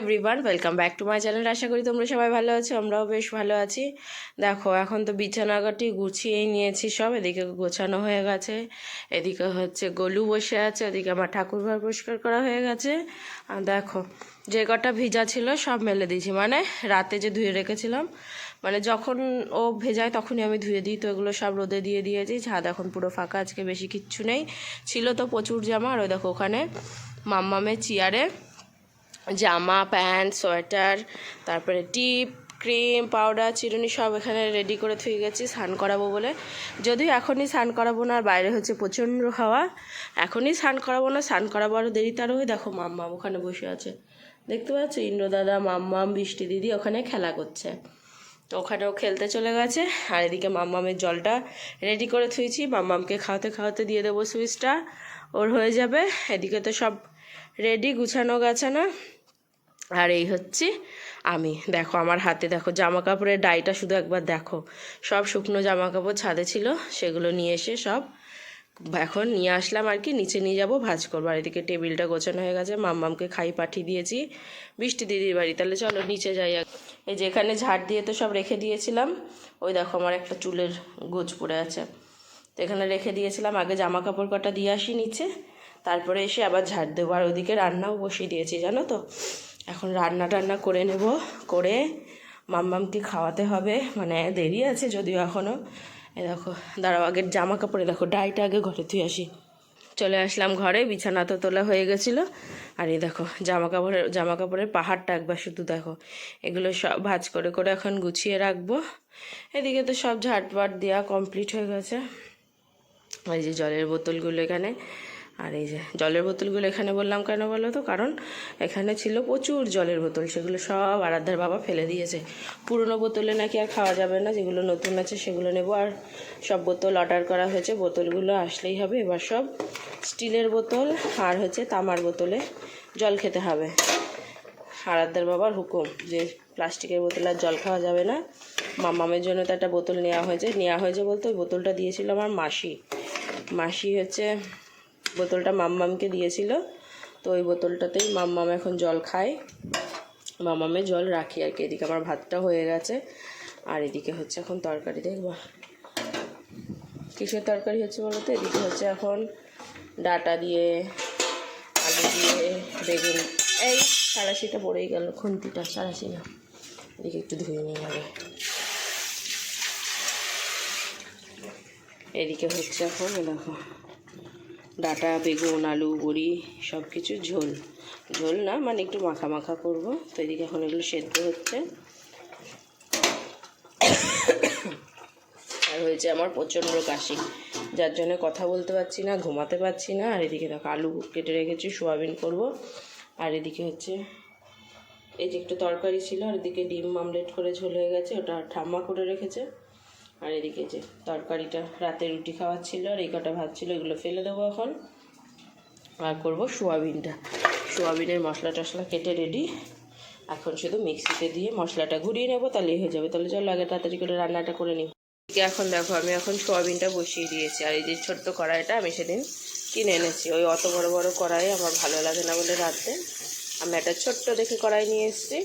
Everyone welcome back to my channel আশা করি তোমরা সবাই ভালো আছো, আমরাও বেশ ভালো আছি। দেখো, এখন তো বিছানাগাটি গুছিয়েই নিয়েছি সব, এদিকে গোছানো হয়ে গেছে, এদিকে হচ্ছে গলু বসে আছে, ওদিকে আমার ঠাকুরঘর পরিষ্কার করা হয়ে গেছে। আর দেখো, যে কটা ভিজা ছিল সব মেলে দিয়েছি মানে রাতে যে ধুয়ে রেখেছিলাম মানে যখন ও ভেজায় তখনই আমি ধুয়ে দিই, তো এগুলো সব রোদে দিয়ে দিয়েছি। ছাদ এখন পুরো ফাঁকা, আজকে বেশি কিচ্ছু নেই। ছিল তো প্রচুর জামা, আর ওই দেখো ওখানে মাম্মামের চেয়ারে জামা, প্যান্ট, সোয়েটার, তারপরে টিপ, ক্রিম, পাউডার, চিরুনি সব এখানে রেডি করে থুয়ে গেছি, স্নান করাবো বলে। যদিও এখনই স্নান করাবো না, আর বাইরে হচ্ছে প্রচণ্ড হাওয়া। এখনই স্নান করাবো না, স্নান করাবো আরও দেরি তার ওই দেখো মাম্মাম ওখানে বসে আছে। দেখতে পাচ্ছ? ইন্দ্র দাদা, মাম্মাম, বৃষ্টি দিদি ওখানে খেলা করছে। তো ওখানেও খেলতে চলে গেছে, আর এদিকে মাম্মামের জলটা রেডি করে থুইছি। মাম্মামকে খাওয়াতে খাওয়াতে দিয়ে দেবো সুইচটা ওর হয়ে যাবে। এদিকে তো সব রেডি গুছানো গাছানো? আর এই হচ্ছে আমি। দেখো, আমার হাতে দেখো জামা কাপড়ের ডাইটা শুধু একবার দেখো। সব শুকনো জামা কাপড় ছাদে ছিল, সেগুলো নিয়ে এসে সব এখন নিয়ে আসলাম আর কি, নিচে নিয়ে যাব, ভাজ করব। আর এদিকে টেবিলটা গোছানো হয়ে গেছে, মাম্মামকে খাই পাঠিয়ে দিয়েছি। বৃষ্টি দিদির বাড়ি, তাহলে চলো নিচে যাই। এই যেখানে ঝাড় দিয়ে তো সব রেখে দিয়েছিলাম, ওই দেখো আমার একটা চুলের গোছ পড়ে আছে। তো এখানে রেখে দিয়েছিলাম, আগে জামা কাপড় কটা দিয়ে আসি নিচে। তারপরে এসে আবার ঝাড় দেবো। আর ওদিকে রান্নাও বসিয়ে দিয়েছি, জানো তো? এখন রান্না টান্না করে নেব, করে মাম্মামকে খাওয়াতে হবে। মানে দেরি আছে যদিও এখনও এ দেখো, দাঁড়াও আগের জামা কাপড়ে দেখো, ডাইটা আগে ঘরে তুই আসি। চলে আসলাম ঘরে, বিছানা তো তোলা হয়ে গেছিল। আর এই দেখো জামা কাপড়ের জামা কাপড়ের পাহাড়টা একবার শুধু দেখো। এগুলো সব ভাজ করে করে এখন গুছিয়ে রাখব। এদিকে তো সব ঝাটপাট দেওয়া কমপ্লিট হয়ে গেছে। এই যে জলের বোতলগুলো এখানে। আর এই যে জলের বোতলগুলো এখানে বললাম কেন বলো তো? কারণ এখানে ছিল প্রচুর জলের বোতল, সেগুলো সব আরাধ্যার বাবা ফেলে দিয়েছে। পুরনো বোতলে নাকি আর খাওয়া যাবে না, যেগুলো নতুন আছে সেগুলো নেব। আর সব বোতল অর্ডার করা হয়েছে, বোতলগুলো আসলেই হবে। এবার সব স্টিলের বোতল আর হচ্ছে তামার বোতলে জল খেতে হবে। আরাধ্যার বাবার হুকুম যে প্লাস্টিকের বোতলে আর জল খাওয়া যাবে না। মামামের জন্য তো একটা বোতল নেওয়া হয়েছে। নেওয়া হয়েছে বলতে ওই বোতলটা দিয়েছিল আমার মাসি। মাসি হচ্ছে বোতলটা মাম্মামকে দিয়েছিল। তো ওই বোতলটাতেই মাম্মাম এখন জল খায়। মাম্মামে জল রাখি আর কি, এদিকে আমার ভাতটা হয়ে গেছে। আর এদিকে হচ্ছে এখন তরকারি, দেখব। কিসের তরকারি হচ্ছে বলো তো? এদিকে হচ্ছে এখন ডাটা দিয়ে, আলু দিয়ে, বেগুন, এই সারাশিটা পড়েই গেল, খুন্তিটা সারাশি না এদিকে একটু ধুয়ে নিয়ে যাবে এদিকে হচ্ছে এখন, এ দেখো। ডাটা, বেগুন, আলু, বড়ি সব কিছু ঝোল। ঝোল না মানে একটু মাখা মাখা করব। তো এদিকে এখন এগুলো সেদ্ধ হচ্ছে। আর হয়েছে আমার প্রচণ্ড কাশি। যার জন্য কথা বলতে পারছি না, ঘুমাতে পারছি না। আর এদিকে দেখো আলু কেটে রেখেছি, সোয়াবিন করব। আর এদিকে হচ্ছে, এই যে একটু তরকারি ছিল, আর এদিকে ডিম আমলেট করে ঝোল হয়ে গেছে, ওটা ঠাম্মা করে রেখেছে। আর এদিকে যে তরকারিটা, রাতে রুটি খাওয়ার ছিল আর এই কটা ভাত ছিল, এগুলো ফেলে দেবো এখন। আর করব সোয়াবিনটা। সোয়াবিনের মশলা টশলা কেটে রেডি এখন শুধু মিক্সিতে দিয়ে মশলাটা ঘুরিয়ে নেব তাহলেই হয়ে যাবে। তাহলে চলো আগে তাড়াতাড়ি করে রান্নাটা করে নিই। এখন দেখো, আমি এখন সোয়াবিনটা বসিয়ে দিয়েছি। আর এই যে ছোট্ট কড়াইটা আমি সেদিন কিনে এনেছি। ওই অত বড় বড় কড়াই আমার ভালো লাগে না বলে রাতে আমি একটা ছোট্ট দেখে কড়াই নিয়ে এসেছি।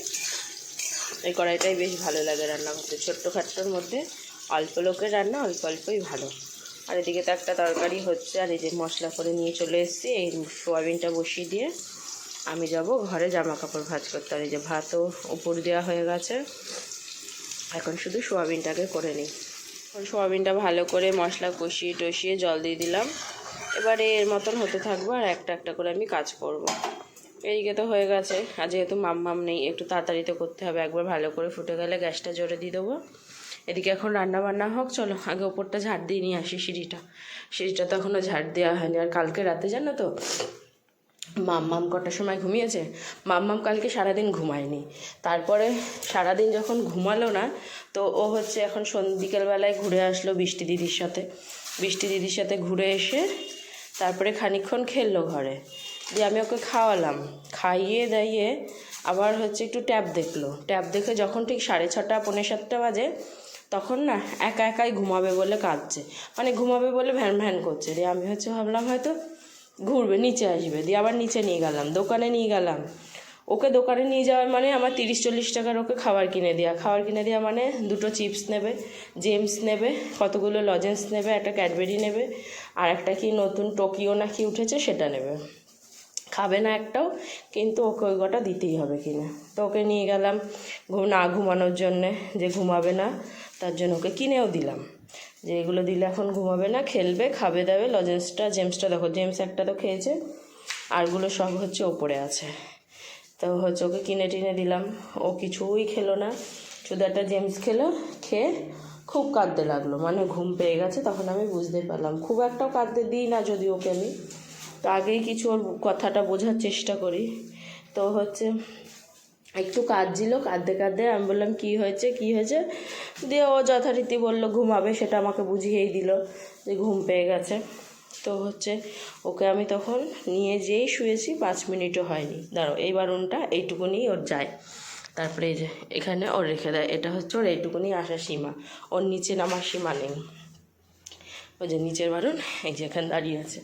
এই কড়াইটাই বেশ ভালো লাগে রান্না করতে। ছোট্ট খাট্টোর মধ্যে অল্প লোকের রান্না, অল্প অল্পই ভালো। আর এদিকে তো একটা তরকারি হচ্ছে, আর এই যে মশলা করে নিয়ে চলে এসেছি, এই সোয়াবিনটা বসিয়ে দিয়ে আমি যাব ঘরে জামা কাপড় ভাজ করতে। আর এই যে ভাতও উপর দেওয়া হয়ে গেছে। এখন শুধু সোয়াবিনটাকে করে নিই। এখন সোয়াবিনটা ভালো করে মশলা কষিয়ে টষিয়ে জল দিয়ে দিলাম। এবারে এর মতন হতে থাকব, আর একটা একটা করে আমি কাজ করব। এদিকে তো হয়ে গেছে। আর যেহেতু মাম্মাম নেই, একটু তাড়াতাড়ি তো করতে হবে। একবার ভালো করে ফুটে গেলে গ্যাসটা জোরে দিয়ে দেবো। এদিকে এখন রান্না বান্না হোক, চলো আগে ওপরটা ঝাড় দিয়ে নিয়ে আসি সিঁড়িটা। সিঁড়িটা তো এখনও ঝাড় দেওয়া হয়নি। আর কালকে রাতে জানো তো, মাম্মাম কটার সময় ঘুমিয়েছে? মাম্মাম কালকে সারাদিন ঘুমায়নি। তারপরে সারাদিন যখন ঘুমালো না, তো ও হচ্ছে এখন বিকেলবেলায় ঘুরে আসলো বৃষ্টি দিদির সাথে। বৃষ্টি দিদির সাথে ঘুরে এসে তারপরে খানিকক্ষণ খেললো ঘরে। দিয়ে আমি ওকে খাওয়ালাম। খাইয়ে দাইয়ে আবার হচ্ছে একটু ট্যাব দেখল। ট্যাব দেখে যখন ঠিক সাড়ে ছটা, পৌনে সাতটা বাজে তখন না একা একাই ঘুমাবে বলে কাঁদছে। মানে ঘুমাবে বলে ভ্যান ভ্যান করছে। দিয়ে আমি হচ্ছে ভাবলাম হয়তো ঘুরবে, নিচে আসবে। দিয়ে আবার নিচে নিয়ে গেলাম, দোকানে নিয়ে গেলাম। ওকে দোকানে নিয়ে যাওয়ার মানে আমার তিরিশ চল্লিশ টাকার ওকে খাবার কিনে দেওয়া। খাবার কিনে দেওয়া মানে দুটো চিপস নেবে, জেমস নেবে, কতগুলো লজেন্স নেবে, একটা ক্যাডবেরি নেবে, আর একটা কি নতুন টোকিও না কি উঠেছে সেটা নেবে। খাবে না একটাও, কিন্তু ওকে ওই গোটা দিতেই হবে কিনা। তো ওকে নিয়ে গেলাম না ঘুমানোর জন্যে, যে ঘুমাবে না। তার জন্য ওকে কিনেও দিলাম। যে এগুলো দিলে এখন ঘুমাবে না, খেলবে, খাবে, দাবে, লজেন্সটা, জেমসটা দেখো, জেমস একটা তো খেয়েছে, আরগুলো সব হচ্ছে ওপরে আছে। তো হচ্ছে ওকে কিনে টিনে দিলাম। ও কিছুই খেলো না, শুধু একটা জেমস খেলো, খেয়ে খুব কাঁদতে লাগল। মানে ঘুম পেয়ে গেছে, তখন আমি বুঝতে পারলাম। খুব একটাও কাঁদতে দিই না যদি ওকে আমি। তো আগেই কিছু ওর কথাটা বোঝার চেষ্টা করি। তো হচ্ছে একটু কাঁদছিল, কাঁদতে কাঁদতে আমি বললাম, কী হয়েছে? কী হয়েছে? দিয়ে ও যথারীতি বলল, ঘুমাবে। সেটা আমাকে বুঝিয়েই দিল যে ঘুম পেয়ে গেছে। তো হচ্ছে ওকে আমি তখন নিয়ে যেই শুয়েছি, পাঁচ মিনিটও হয়নি। দাঁড়ো এই বারুনটা এইটুকুনি ওর যায়। তারপরে এই যে এখানে ওর রেখে দেয়। এটা হচ্ছে ওর এইটুকুনি আসার সীমা। ওর নিচে নামার সীমা নেই। ওই যে নিচের বারুন এই যে এখানে দাঁড়িয়ে আছে।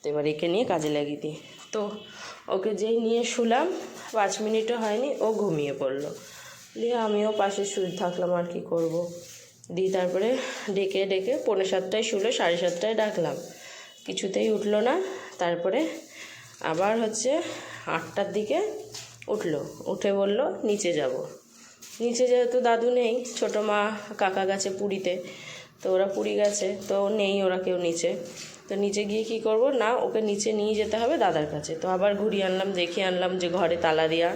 তো এবার একে নিয়ে কাজে লাগিয়ে দিই। তো ওকে যেই নিয়ে শুলাম পাঁচ মিনিটও হয়নি, ও ঘুমিয়ে পড়ল। দিয়ে আমিও পাশে শুয়ে থাকলাম, আর কি করব। দিয়ে তারপরে ডেকে ডেকে পৌনে সাতটায় শুলো সাড়ে সাতটায় ডাকলাম। কিছুতেই উঠল না, তারপরে আবার হচ্ছে আটটার দিকে উঠল, উঠে বলল, নিচে যাব। নিচে যেহেতু দাদু নেই, ছোটো মা কাকা গেছে পুরীতে, তো ওরা পুরী গেছে, তো নেই ওরা কেউ নিচে। তো নিচে গিয়ে কি করব? না, ওকে নিচে নিয়ে যেতে হবে দাদার কাছে। তো আবার ঘুরিয়ে আনলাম দেখিয়ে আনলাম যে ঘরে তালা দেওয়া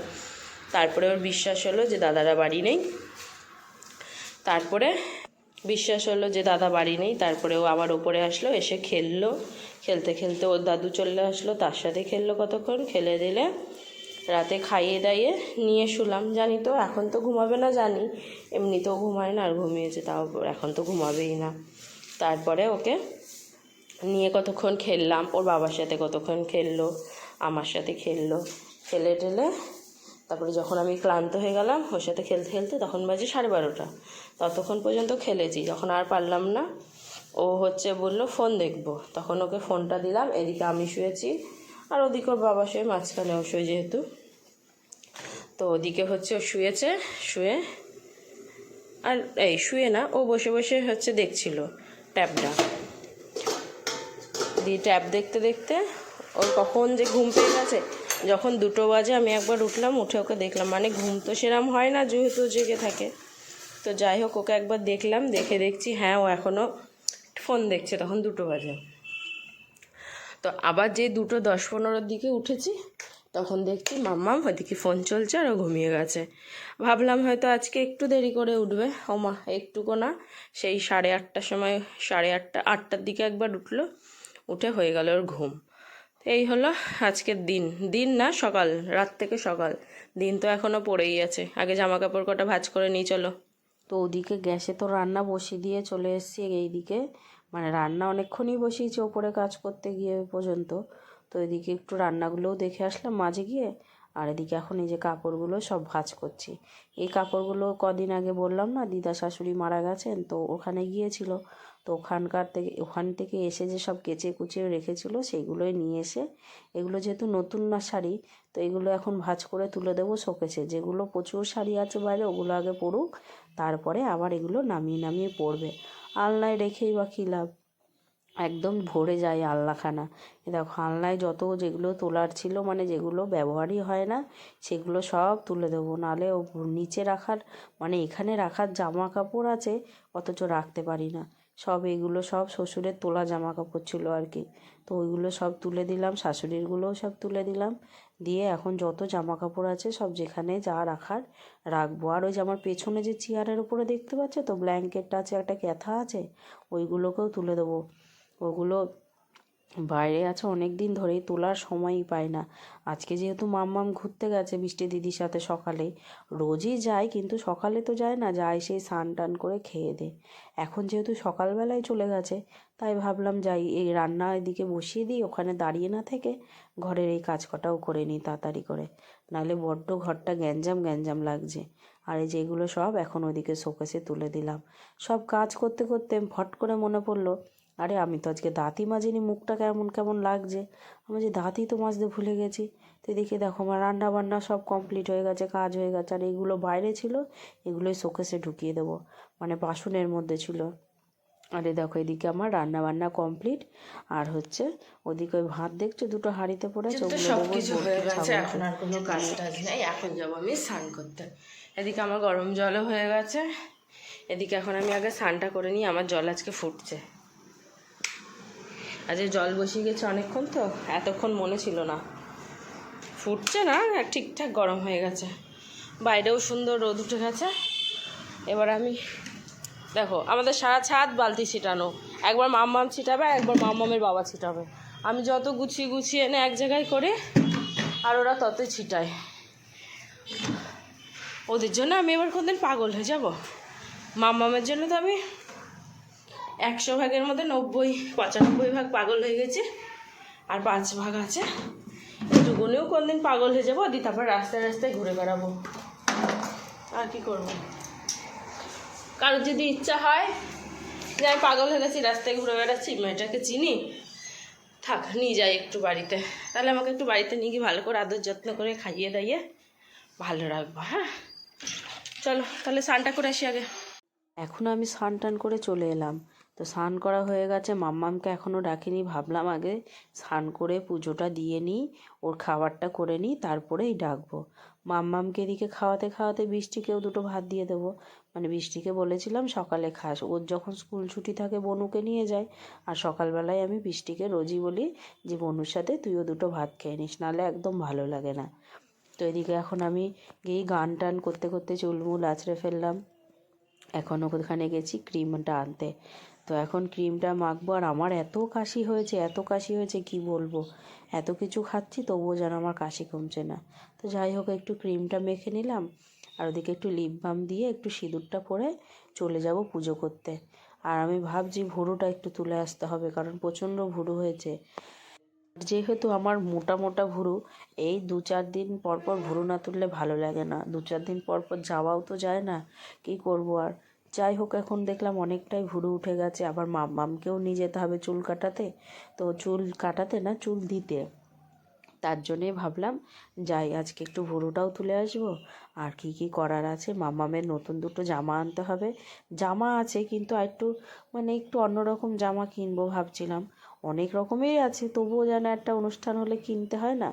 তারপরে ওর বিশ্বাস হলো যে দাদারা বাড়ি নেই। তারপরে বিশ্বাস হলো যে দাদা বাড়ি নেই। তারপরে ও আবার ওপরে আসলো, এসে খেললো। খেলতে খেলতে ওর দাদু চলে আসলো, তার সাথে খেললো কতক্ষণ? খেলে দিলে রাতে খাইয়ে দাইয়ে নিয়ে শুলাম, জানি তো। এখন তো ঘুমাবে না, জানি। এমনিতেও ঘুমায় না আর ঘুমিয়েছে, তাও এখন তো ঘুমাবেই না। তারপরে ওকে নিয়ে কতক্ষণ খেললাম, ওর বাবার সাথে কতক্ষণ খেললো, আমার সাথে খেললো। খেলে টেলে তারপরে যখন আমি ক্লান্ত হয়ে গেলাম, ওর সাথে খেলতে খেলতে তখন বাজে সাড়ে বারোটা। ততক্ষণ পর্যন্ত খেলেছি, যখন আর পারলাম না, ও হচ্ছে বলল, ফোন দেখব। তখন ওকে ফোনটা দিলাম, এদিকে আমি শুয়েছি, আর ওদিকে ওর বাবা শুয়ে মাঝখানে ও শুয়ে যেহেতু। তো ওদিকে হচ্ছে ও শুয়েছে, শুয়ে, আর এই শুয়ে না, ও বসে বসে হচ্ছে দেখছিল ট্যাবটা। দিয়ে ট্যাব দেখতে দেখতে ওর কখন যে ঘুম পেয়ে গেছে, যখন দুটো বাজে আমি একবার উঠলাম, উঠে ওকে দেখলাম। মানে ঘুম তো সেরম হয় না, যেহেতু জেগে থাকে। তো যাই হোক, ওকে একবার দেখলাম, দেখে দেখছি হ্যাঁ ও এখনও ফোন দেখছে, তখন দুটো বাজে। তো আবার যে দুটো দশ পনেরোর দিকে উঠেছি, তখন দেখছি মাম্মাম ওইদিকে ফোন চলছে আর ও ঘুমিয়ে গেছে। ভাবলাম হয়তো আজকে একটু দেরি করে উঠবে। ও মা, একটুকু না, সেই সাড়ে আটটার সময়, সাড়ে আটটা, আটটার দিকে একবার উঠল। উঠে হয়ে গেল ওর ঘুম। এই হলো আজকের দিন। দিন না, সকাল। রাত থেকে সকাল। দিন তো এখনও পড়েই আছে। আগে জামা কাপড় কটা ভাজ করে নিয়ে চলো। তো ওদিকে গ্যাসে তো রান্না বসিয়ে দিয়ে চলে এসেছি এইদিকে। মানে রান্না অনেকক্ষণই বসিয়েছি ওপরে কাজ করতে গিয়ে পর্যন্ত। তো এদিকে একটু রান্নাগুলোও দেখে আসলাম মাঝে গিয়ে। আর এদিকে এখন এই যে কাপড়গুলো সব ভাঁজ করছি। এই কাপড়গুলো কদিন আগে বললাম না, দিদা শাশুড়ি মারা গেছেন, তো ওখানে গিয়েছিল। তো ওখানকার থেকে, ওখান থেকে এসে যে সব কেচে কুচে রেখেছিল, সেইগুলোই নিয়ে এসে, এগুলো যেহেতু নতুন না শাড়ি, তো এগুলো এখন ভাঁজ করে তুলে দেবো শোকেছে যেগুলো প্রচুর শাড়ি আছে বাইরে, ওগুলো আগে পড়ুক তারপরে আবার এগুলো নামিয়ে নামিয়ে পড়বে আলনায় রেখেই বা কী লাভ? একদম ভরে যায় আলনাখানা। দেখো, আলনায় যত যেগুলো তোলার ছিল মানে যেগুলো ব্যবহারই হয় না, সেগুলো সব তুলে দেবো। নাহলে ও নিচে রাখার মানে এখানে রাখার জামা কাপড় আছে, অথচ রাখতে পারি না। সব এগুলো সব শ্বশুরের তোলা জামা কাপড় ছিল আর কি। তো ওইগুলো সব তুলে দিলাম, শাশুড়িরগুলোও সব তুলে দিলাম। দিয়ে এখন যত জামা কাপড় আছে সব যেখানে যা রাখার রাখব। আর ওই যে আমার পেছনে যে চেয়ারের উপরে দেখতে পাচ্ছ তো ব্ল্যাঙ্কেটটা আছে, একটা ক্যাথা আছে, ওইগুলোকেও তুলে দেবো। ওগুলো বাইরে আছে অনেক দিন ধরেই তোলার সময়ই পায় না। আজকে যেহেতু মাম্মাম ঘুরতে গেছে বৃষ্টি দিদির সাথে সকালে, রোজই যায় কিন্তু সকালে তো যায় না, যায় সেই স্নান টান করে খেয়ে দে। এখন যেহেতু সকালবেলায় চলে গেছে, তাই ভাবলাম যাই, এই রান্না এদিকে বসিয়ে দিই, ওখানে দাঁড়িয়ে না থেকে ঘরের এই কাজ কটাও করে নিই তাড়াতাড়ি করে। নাহলে বড্ড ঘরটা গ্যাঞ্জাম গ্যাঞ্জাম লাগছে। আর এই যেগুলো সব এখন ওদিকে শোকেসে তুলে দিলাম। সব কাজ করতে করতে ফট করে মনে পড়ল আরে আমি তো আজকে দাঁতই মাজিনি মুখটা কেমন কেমন লাগছে। আমি যে দাঁতই তো মাজতে ভুলে গেছি। তো এদিকে দেখো আমার রান্না বান্না সব কমপ্লিট হয়ে গেছে কাজ হয়ে গেছে। আর এইগুলো বাইরে ছিল এগুলোই শোকেসে ঢুকিয়ে দেবো মানে বাসনের মধ্যে ছিল। আরে দেখো এদিকে আমার রান্না বান্না কমপ্লিট আর হচ্ছে ওদিকে ওই ভাত দেখছ দুটো হাঁড়িতে পড়েছে তো ওগুলো সব কিছু হয়ে গেছে এখন আর কোনো কাজ টাজ নেই এখন যাব আমি স্নান করতে। এদিকে আমার গরম জলও হয়ে গেছে এদিকে এখন আমি আগে স্নানটা করে নিই আমার জল আজকে ফুটছে। আজকে জল বসিয়ে গেছে অনেকক্ষণ তো, এতক্ষণ মনে ছিল না। ফুটছে না ঠিকঠাক গরম হয়ে গেছে। বাইরেও সুন্দর রোদ উঠে গেছে। এবার আমি, দেখো, আমাদের সারা ছাদ বালতি ছিটানো। একবার মাম্মাম ছিটাবে, একবার মাম্মামের বাবা ছিটাবে। আমি যত গুছিয়ে গুছিয়ে এনে এক জায়গায় করে, আর ওরা ততই ছিটায়। ওদের জন্য আমি এবার কোনদিন পাগল হয়ে যাব। মাম্মামের জন্য তো আমি একশো ভাগের মধ্যে নব্বই, পঁচানব্বই ভাগ পাগল হয়ে গেছে, আর পাঁচ ভাগ আছে। এটুকুনিও কোনদিন পাগল হয়ে যাব দিয়ে তারপর রাস্তায় রাস্তায় ঘুরে বেড়াবো। আর কি করব? কারোর যদি ইচ্ছা হয় যে আমি পাগল হয়ে গেছি, রাস্তায় ঘুরে বেড়াচ্ছি, মেয়েটাকে চিনি, থাক, নিয়ে যাই একটু বাড়িতে। তাহলে আমাকে একটু বাড়িতে নিয়ে গিয়ে ভালো করে আদর যত্ন করে খাইয়ে দাইয়ে ভালো রাখব হ্যাঁ? চলো, তাহলে স্নানটা করে আসি আগে। এখন আমি স্নান টান করে চলে এলাম। তো স্নান করা হয়ে গেছে। মাম্মামকে এখনও ডাকিনি, ভাবলাম আগে স্নান করে পুজোটা দিয়ে নিই, ওর খাবারটা করে নিই, তারপরেই ডাকবো। মাম্মামকে এদিকে খাওয়াতে খাওয়াতে বৃষ্টিকেও দুটো ভাত দিয়ে দেবো। মানে বৃষ্টিকে বলেছিলাম সকালে খাস। ওর যখন স্কুল ছুটি থাকে বনুকে নিয়ে যায়, আর সকালবেলায় আমি বৃষ্টিকে রোজই বলি যে, বনুর সাথে তুইও দুটো ভাত খেয়ে নিস, নাহলে একদম ভালো লাগে না। তো এদিকে এখন আমি গিয়ে গান টান করতে করতে চুলমুল আছড়ে ফেললাম। এখন ওখানে গেছি ক্রিমটা আনতে। তো এখন ক্রিমটা মাখবো আর আমার এত কাশি হয়েছে, এত কাশি হয়েছে, কি বলব? এত কিছু খাচ্ছি তবুও যেন আমার কাশি কমছে না। তো যাই হোক, একটু ক্রিমটা মেখে নিলাম আর ওদিকে একটু লিপ বাম দিয়ে একটু সিঁদুরটা পরে চলে যাব পুজো করতে। আর আমি ভাবছি ভুরুটা একটু তুলে আসতে হবে কারণ প্রচণ্ড ভুরু হয়েছে। যেহেতু আমার মোটা মোটা ভুরু, এই দু চার দিন পর পর ভুরু না তুললে ভালো লাগে না। দু চার দিন পর পর যাওয়াও তো যায় না, কী করব আর? যাই হোক, এখন দেখলাম অনেকটাই ভুরু উঠে গেছে। আবার মামকেও নিয়ে যেতে হবে চুল কাটাতে। তো চুল কাটাতে না, চুল দিতে। তার জন্যে ভাবলাম, যাই আজকে একটু ভুরুটাও তুলে আসব। আর কি কি করার আছে? মামামের নতুন দুটো জামা আনতে হবে। জামা আছে, কিন্তু আর একটু মানে একটু অন্যরকম জামা কিনবো ভাবছিলাম। অনেক রকমেরই আছে, তবুও যেন একটা অনুষ্ঠান হলে কিনতে হয় না।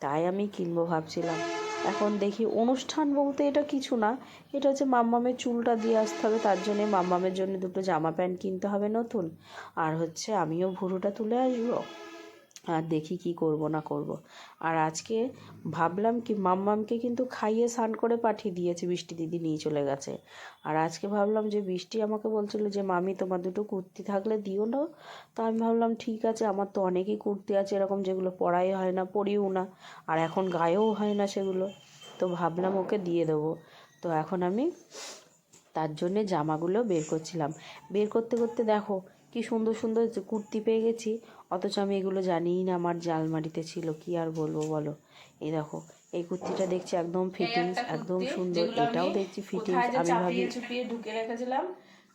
তাই আমি কিনবো ভাবছিলাম। এখন দেখি অনুষ্ঠান বলতে এটা কিছু না, এটা হচ্ছে মাম্মামের চুলটা দিয়ে আসতে হবে, তার জন্যে মাম্মামের জন্য দুটো জামা প্যান্ট কিনতে হবে নতুন। আর হচ্ছে আমিও ভুরুটা তুলে আসব। আর দেখি কি করব না করব। আর আজকে ভাবলাম কি মাম্মামকে কিন্তু খাইয়ে স্নান করে পাঠিয়ে দিয়েছে, বৃষ্টি দিদি নিয়ে চলে গেছে। আর আজকে ভাবলাম যে বৃষ্টি আমাকে বলছিল যে, মামি, তোমার দুটো কুর্তি থাকলে দিও না। তো আমি ভাবলাম, ঠিক আছে, আমার তো অনেকই কুর্তি আছে এরকম যেগুলো পরাই হয় না, পরিও না, আর এখন গায়েও হয় না সেগুলো। তো ভাবলাম ওকে দিয়ে দেবো। তো এখন আমি তার জন্যে জামাগুলো বের করছিলাম। বের করতে করতে দেখো কি সুন্দর সুন্দর কুর্তি পেয়ে গেছি। অথচ আমি এগুলো জানিই না আমার জালমারিতে ছিল। কি আর বলব বলো? এই দেখো এই কুর্তিটা দেখছি একদম ফিটিংস একদম সুন্দর। এটাও দেখছি ফিটিংস আমি ভাবি চুপিয়ে ঢুকে রেখেছিলাম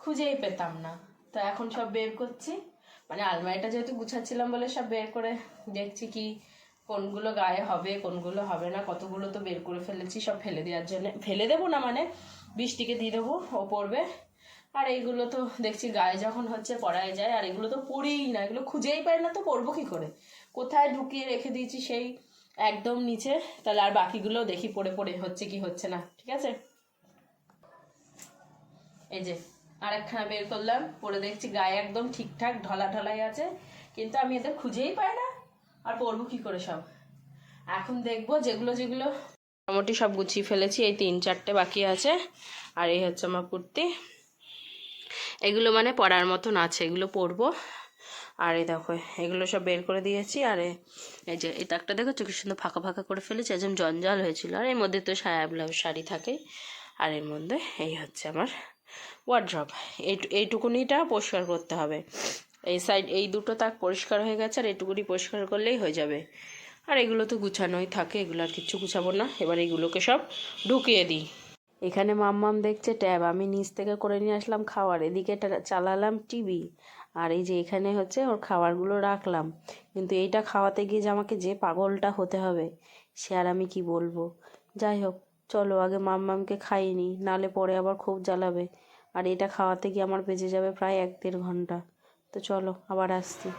খুঁজেই পেতাম না। তো এখন সব বের করছি। মানে আলমারিটা যেহেতু গুছাচ্ছিলাম বলে সব বের করে দেখছি কি কোনগুলো গায়ে হবে কোনগুলো হবে না কতগুলো তো বের করে ফেলেছি সব ফেলে দেওয়ার জন্য ফেলে দেবো না মানে বৃষ্টিকে দিয়ে দেবো ও পড়বে। আর এইগুলো তো দেখছি গায়ে যখন হচ্ছে পরাই যায়, আর এগুলো তো পরেই না, এগুলো খুঁজেই পাই না, তো পরবো কি করে? কোথায় ঢুকিয়ে রেখে দিয়েছি সেই একদম নিচে, তাহলে আর বাকিগুলো দেখি পড়ে পড়ে হচ্ছে কি হচ্ছে না, ঠিক আছে? এই যে, আরেকখানা বের করলাম পরে দেখছি গায়ে একদম ঠিকঠাক ঢলা ঢলাই আছে, কিন্তু আমি এদের খুঁজেই পাই না, আর পরবো কি করে সব? এখন দেখব যেগুলো যেগুলো, মোটামুটি সব গুছিয়ে ফেলেছি, এই তিন চারটে বাকি আছে, আর এই হচ্ছে আমার কুর্তি। এগুলো মানে পরার মতন আছে, এগুলো পরবো আর এই দেখো, এগুলো সব বের করে দিয়েছি। আর এই যে এই তাকটা দেখো কি সুন্দর ফাঁকা ফাঁকা করে ফেলেছি? একদম জঞ্জাল হয়েছিল। আর এর মধ্যে তো সায়া ব্লাউজ শাড়ি থাকে। আর এর মধ্যে এই হচ্ছে আমার ওয়ার্ড্রপ এই এইটুকুনিটা পরিষ্কার করতে হবে। এই সাইড এই দুটো তাক পরিষ্কার হয়ে গেছে, আর এইটুকুনি পরিষ্কার করলেই হয়ে যাবে। আর এগুলো তো গুছানোই থাকে, এগুলো আর কিচ্ছু গুছাবো না। এবার এগুলোকে সব ঢুকিয়ে দিই। এখানে মাম্মাম দেখছে, ট্যাব। আমি নিচ থেকে করে নিয়ে আসলাম খাওয়ার। এদিকে চালালাম টিভি। আর এই যে এখানে হচ্ছে ওর খাবারগুলো রাখলাম। কিন্তু এইটা খাওয়াতে গিয়ে যে আমাকে যে পাগলটা হতে হবে, সে আর আমি কি বলব? যাই হোক, চলো আগে মাম্মামকে খাইয়ে নিই, নালে পরে আবার খুব জ্বালাবে। আর এটা খাওয়াতে গিয়ে আমার বেঁচে যাবে প্রায় এক দেড় ঘণ্টা। তো চলো, আবার আসছি।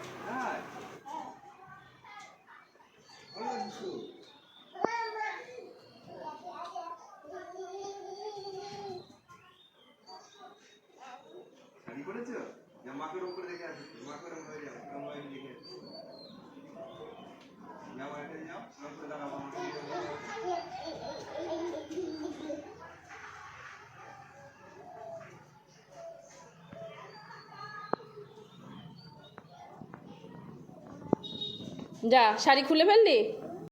পরেছো জামাকে ওপর দেখে ওরম হয়ে হয়ে দেখে যাও। যা শাড়ি খুলে ফেললি?